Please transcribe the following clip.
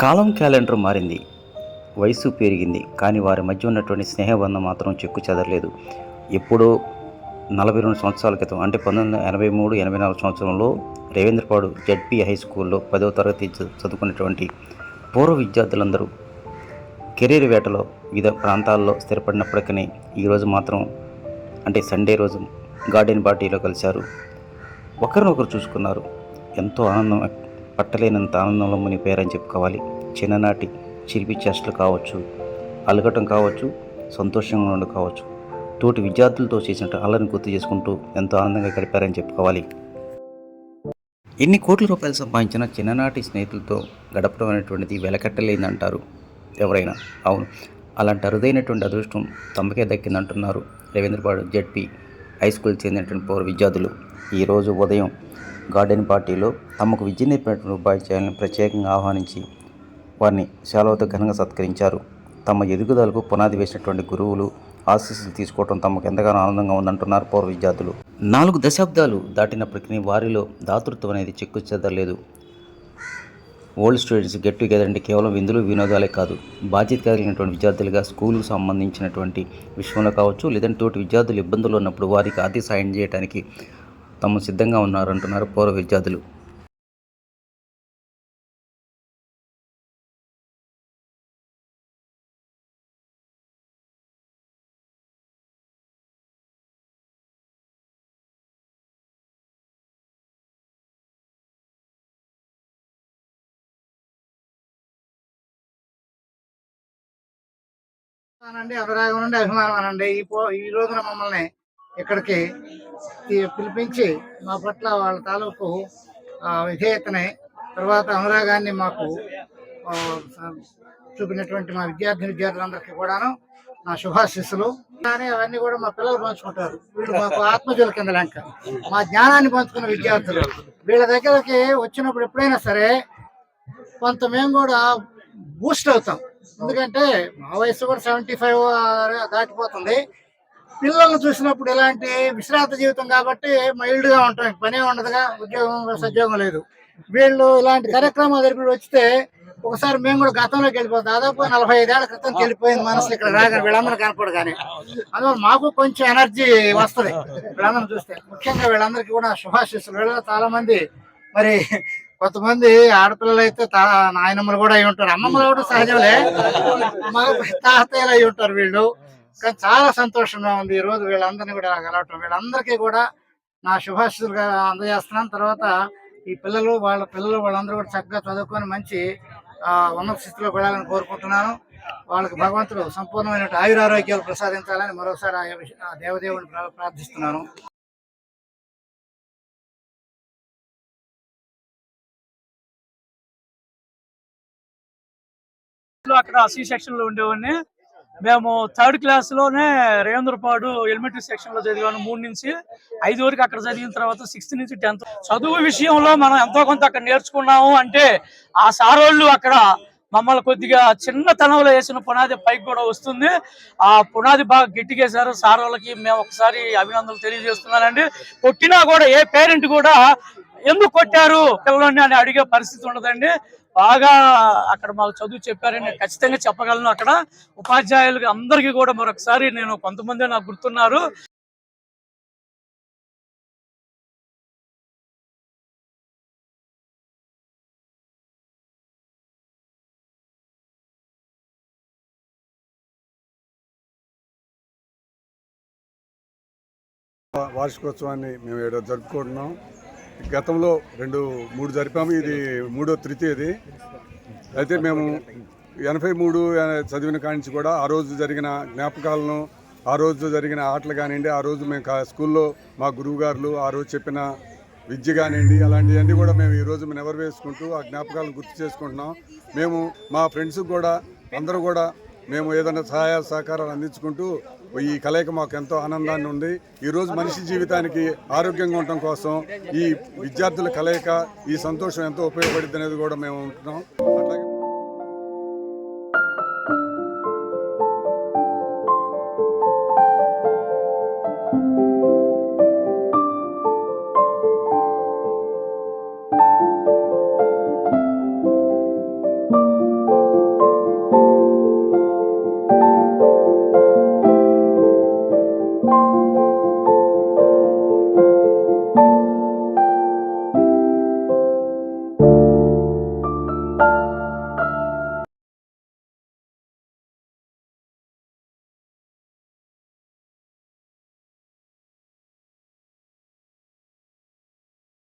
కాలం calendar మారింది. వయసు పెరిగింది. కానీ వారి మధ్య ఉన్నటువంటి స్నేహబంధం మాత్రం చెక్కు చెదరలేదు. ఎప్పుడో నలభై రెండు సంవత్సరాల క్రితం అంటే పంతొమ్మిది వందల ఎనభై మూడు ఎనభై నాలుగు సంవత్సరంలో రేవేంద్రపాడు జడ్పీ హై స్కూల్లో పదవ తరగతి చదువుకున్నటువంటి పూర్వ విద్యార్థులందరూ కెరీర్ వేటలో వివిధ ప్రాంతాల్లో స్థిరపడినప్పటికీ ఈరోజు మాత్రం అంటే సండే రోజు గార్డెన్ పార్టీలో కలిశారు. ఒకరినొకరు చూసుకున్నారు. ఎంతో ఆనందం పట్టలేనంత ఆనందంలో మునిపోయారని చెప్పుకోవాలి. చిన్ననాటి చిలిపి చేష్టలు కావచ్చు అలగటం కావచ్చు సంతోషంగా ఉండడం కావచ్చు తోటి విద్యార్థులతో చేసినట్టు అల్లరిని గుర్తు చేసుకుంటూ ఎంతో ఆనందంగా గడిపారని చెప్పుకోవాలి. ఎన్ని కోట్ల రూపాయలు సంపాదించిన చిన్ననాటి స్నేహితులతో గడపడం అనేటువంటిది వెలకట్టలేదంటారు ఎవరైనా. అవును అలాంటి అరుదైనటువంటి అదృష్టం తమకే దక్కిందంటున్నారు రవీంద్రపాడు జడ్పీ హై స్కూల్ చెందినటువంటి పౌర విద్యార్థులు. ఈరోజు ఉదయం గార్డెన్ పార్టీలో తమకు విద్య నేర్పినటువంటి ఉపాధ్యాయులను ప్రత్యేకంగా ఆహ్వానించి వారిని సెలవుతో ఘనంగా సత్కరించారు. తమ ఎదుగుదలకు పునాది వేసినటువంటి గురువులు ఆశీస్సులు తీసుకోవడం తమకు ఎంతగానో ఆనందంగా ఉందంటున్నారు పౌర విద్యార్థులు. నాలుగు దశాబ్దాలు దాటినప్పటికీ వారిలో దాతృత్వం అనేది చిక్కు చెదరలేదు. ఓల్డ్ స్టూడెంట్స్ గెట్ టుగెదర్ అంటే కేవలం విందులు వినోదాలే కాదు బాధ్యత కలిగినటువంటి విద్యార్థులుగా స్కూల్కు సంబంధించినటువంటి విషయంలో కావచ్చు లేదంటే తోటి విద్యార్థులు ఇబ్బందులు ఉన్నప్పుడు వారికి ఆర్థిక సాయం చేయడానికి తాము సిద్ధంగా ఉన్నారంటున్నారు పౌర విద్యార్థులు. అనండి అండి నుండి అభిమానం అనండి ఈ పో ఈ రోజున మమ్మల్ని ఇక్కడికి పిలిపించి మా పట్ల వాళ్ళ తాలూకు విధేయతనే విధేయతని తర్వాత అనురాగాన్ని మాకు ఆ, చూపినటువంటి మా విద్యార్థి విద్యార్థులందరికీ కూడాను నా శుభాశిస్సులు. కానీ అవన్నీ కూడా మా పిల్లలు పంచుకుంటారు. వీళ్ళు మాకు ఆత్మజుల కింద లెంక. మా జ్ఞానాన్ని పంచుకున్న విద్యార్థులు. వీళ్ళ దగ్గరకి వచ్చినప్పుడు ఎప్పుడైనా సరే కొంత మేము కూడా బూస్ట్ అవుతాం. ఎందుకంటే మా వయసు కూడా సెవెంటీ ఫైవ్ దాటిపోతుంది. పిల్లల్ని చూసినప్పుడు ఎలాంటి విశ్రాంత జీవితం కాబట్టి మైల్డ్గా ఉంటాం పనే ఉండదుగా ఉద్యోగం సద్యోగం లేదు. వీళ్ళు ఇలాంటి కార్యక్రమాలు జరిపి వచ్చితే ఒకసారి మేము కూడా గతంలోకి వెళ్ళిపోతాం. దాదాపు నలభై ఐదేళ్ళ క్రితం వెళ్ళిపోయింది మనసులు ఇక్కడ రాగానే వీళ్ళందరూ కనపడగానే అందువల్ల మాకు కొంచెం ఎనర్జీ వస్తుంది. వీళ్ళందరూ చూస్తే ముఖ్యంగా వీళ్ళందరికీ కూడా శుభాశిస్సులు. వీళ్ళు చాలా మంది మరి కొంతమంది ఆడపిల్లలు అయితే తా- నాయనమ్మలు కూడా అయి ఉంటారు. అమ్మమ్మలు కూడా సహజంలే తాతయ్యలు అయి ఉంటారు వీళ్ళు. కానీ చాలా సంతోషంగా ఉంది ఈ రోజు వీళ్ళందరినీ కూడా కలవటం. వీళ్ళందరికీ కూడా నా శుభాశిస్సులుగా అందజేస్తున్నాను. తర్వాత ఈ పిల్లలు వాళ్ళ పిల్లలు వాళ్ళందరూ కూడా చక్కగా చదువుకొని మంచి ఆ, ఉన్నత స్థితిలో వెళ్ళాలని కోరుకుంటున్నాను. వాళ్ళకి భగవంతుడు సంపూర్ణమైన ఆయురారోగ్యాలు ప్రసాదించాలని మరోసారి ఆ దేవదేవుని ప్రార్థిస్తున్నాను. అక్కడ సి సెక్షన్లో ఉండేవాడిని. మేము థర్డ్ క్లాస్లోనే రేంద్రపాడు ఎలిమెంటరీ సెక్షన్లో చదివాను మూడు నుంచి ఐదు వరకు అక్కడ చదివిన తర్వాత సిక్స్త్ నుంచి టెన్త్ చదువు విషయంలో మనం ఎంతో కొంత అక్కడ నేర్చుకున్నాము అంటే ఆ సారోళ్ళు అక్కడ మమ్మల్ని కొద్దిగా చిన్నతనంలో వేసిన పునాది పైకి కూడా వస్తుంది. ఆ పునాది బాగా గట్టిగేశారు సార్ వాళ్ళకి మేము ఒకసారి అభినందనలు తెలియజేస్తున్నానండి. కొట్టినా కూడా ఏ పేరెంట్ కూడా ఎందుకు కొట్టారు? పిల్లల్ని అని అడిగే పరిస్థితి ఉండదండి. బాగా అక్కడ మాకు చదువు చెప్పారని ఖచ్చితంగా చెప్పగలను అక్కడ. ఉపాధ్యాయులకి అందరికీ కూడా మరొకసారి నేను కొంతమంది నాకు గుర్తున్నారు. వార్షికోత్సవాన్ని మేము ఇక్కడ జరుపుకుంటున్నాం. గతంలో రెండు మూడు జరిపాము. ఇది మూడో తృతీయది అయితే మేము ఎనభై మూడు చదివిన కాడి నుంచి కూడా ఆ రోజు జరిగిన జ్ఞాపకాలను ఆ రోజు జరిగిన ఆటలు కానివ్వండి ఆ రోజు మేము స్కూల్లో మా గురువు గారులు ఆ రోజు చెప్పిన విద్య కానివ్వండి అలాంటివన్నీ కూడా మేము ఈ రోజు నెవరు వేసుకుంటూ ఆ జ్ఞాపకాలను గుర్తు చేసుకుంటున్నాం. మేము మా ఫ్రెండ్స్ కూడా అందరూ కూడా మేము ఏదైనా సహాయ సహకారాలు అందించుకుంటూ ఈ కలయిక మాకు ఎంతో ఆనందాన్ని ఉంది. ఈరోజు మనిషి జీవితానికి ఆరోగ్యంగా ఉండటం కోసం ఈ విద్యార్థుల కలయిక ఈ సంతోషం ఎంతో ఉపయోగపడుతుంది అనేది కూడా మేము ఉంటున్నాం.